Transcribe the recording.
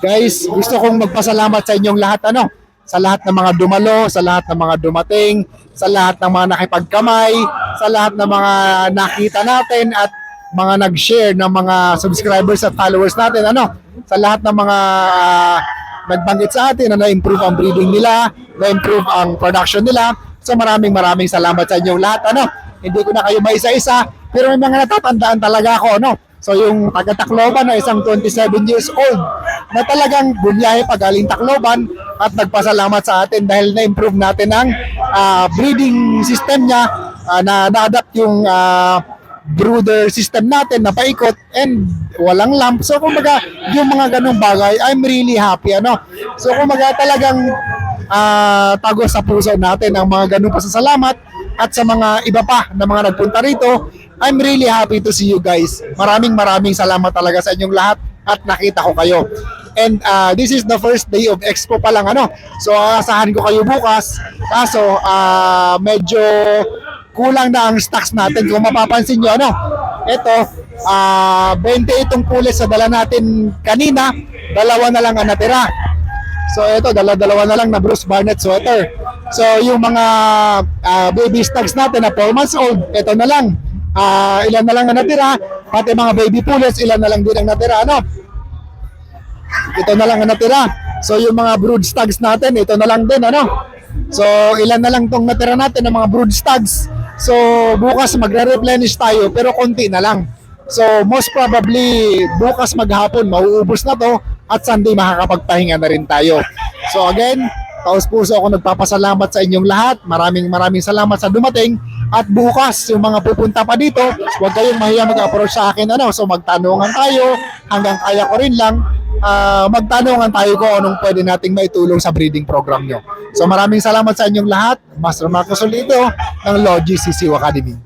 Guys, gusto kong magpasalamat sa inyong lahat ano, sa lahat ng mga dumalo, sa lahat ng mga dumating, sa lahat ng mga nakipagkamay, sa lahat ng mga nakita natin at mga nag-share ng mga subscribers at followers natin ano, sa lahat ng mga ah, nagbanggit sa atin na na-improve ang breeding nila, na-improve ang production nila. So maraming maraming salamat sa inyong lahat ano. Hindi ko na kayo maisa-isa, pero may mga natatandaan talaga ako ano. So yung taga Tacloban na isang 27 years old na talagang bumiyahe pa galing Tacloban at nagpasalamat sa atin dahil na-improve natin ang ah, breeding system niya ah, na na-adapt yung ah, brooder system natin na paikot and walang lamp. So kumbaga yung mga ganong bagay, I'm really happy ano. So kumbaga talagang ah, tago sa puso natin ang mga ganong pasasalamat at sa mga iba pa na mga nagpunta rito, I'm really happy to see you guys. Maraming maraming salamat talaga sa inyong lahat at nakita ko kayo. And uh, this is the first day of Expo pa lang ano. So aasahan ko kayo bukas. Kaso uh, medyo kulang na ang stocks natin kung mapapansin nyo ano. Ito, uh, 20 itong pulis sa dala natin kanina, dalawa na lang ang natira. So ito, dala-dalawa na lang na Bruce Barnett sweater. So yung mga ah, baby stags natin na 4 months old, ito na lang. Ah, ilan na lang ang natira, pati mga baby pullets, ilan na lang din ang natira, ano? Ito na lang ang natira. So yung mga brood stags natin, ito na lang din, ano? So ilan na lang tong natira natin ng mga brood stags. So bukas magre-replenish tayo pero konti na lang. So most probably bukas maghapon mauubos na to at Sunday makakapagpahinga na rin tayo. So again, taos puso ako nagpapasalamat sa inyong lahat. Maraming maraming salamat sa dumating. At bukas, yung mga pupunta pa dito, huwag kayong mahiya mag-approach sa akin. Ano? So magtanungan tayo, hanggang kaya ko rin lang, ah, magtanungan tayo kung anong pwede nating maitulong sa breeding program nyo. So maraming salamat sa inyong lahat. Master Marcos Solito ng Logi CCU Academy.